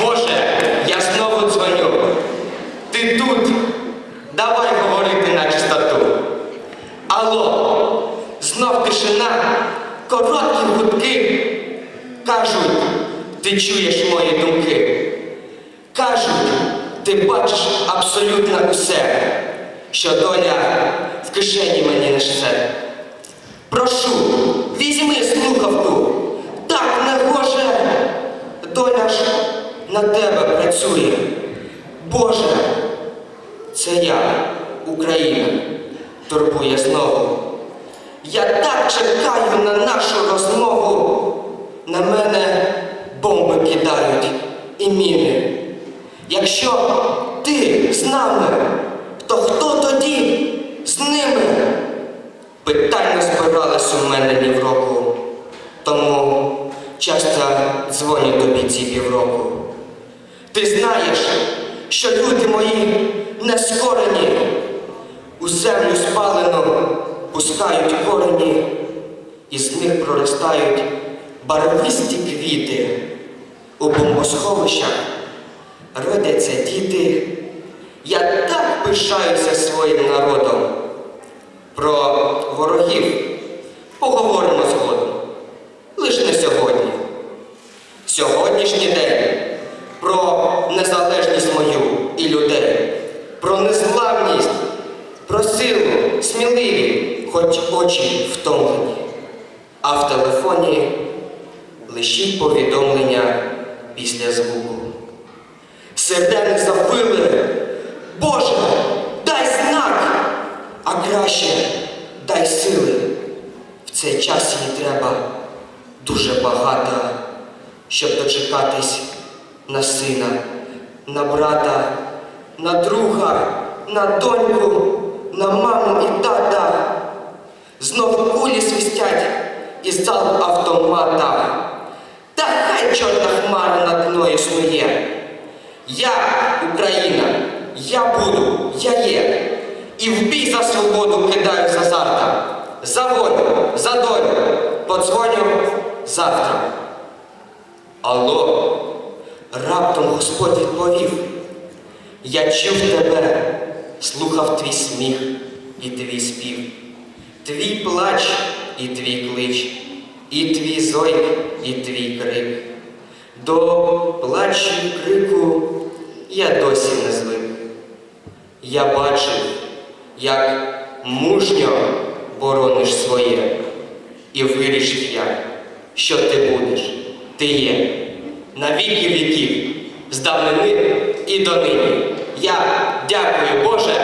Боже, я знову дзвоню. Ти тут? Давай говорити на чистоту. Алло, знов тишина, короткі гудки. Кажуть, ти чуєш мої думки. Кажуть, ти бачиш абсолютно усе, що доля в кишені мені несе. Прошу, візьми слухавку, так не гоже, доля ж на тебе працює. Боже, це я, Україна, турбує знову. Я так чекаю на нашу розмову. На мене бомби кидають і міни. Якщо ти з нами, то хто тоді з ними? Питань не збиралось у мене ні в року, тому часто дзвоню тобі ці півроку. Ти знаєш, що люди мої не скорені, у землю спалену пускають корені, і з них проростають барвисті квіти. У бомбосховищах родяться діти. Я так пишаюся своїм народом. Про ворогів поговоримо згодом. Лиш не сьогодні. Сьогоднішній день про незалежність мою і людей, про незламність, про силу, сміливі, хоч очі втомлені. А в телефоні лишіть повідомлення після звуку. Сердени завили, Боже, дай знак, а краще дай сили. В цей час їй треба дуже багато, щоб дочекатись на сина, на брата, на друга, на доньку, на маму і тата. Знов кулі свистять із залу автомата. Та хай чорна хмара над мною снує. Я Україна, я буду, я є. І в бій за свободу кидаю з азарта. За волю, за долю, подзвоню завтра. Раптом Господь відповів. Я чув тебе, слухав твій сміх і твій спів, твій плач і твій клич, і твій зойк, і твій крик. До плачу і крику я досі не звик. Я бачив, як мужньо борониш своє, і вирішив я, що ти будеш, ти є, на віки віків, з давнини і донині. Я дякую, Боже,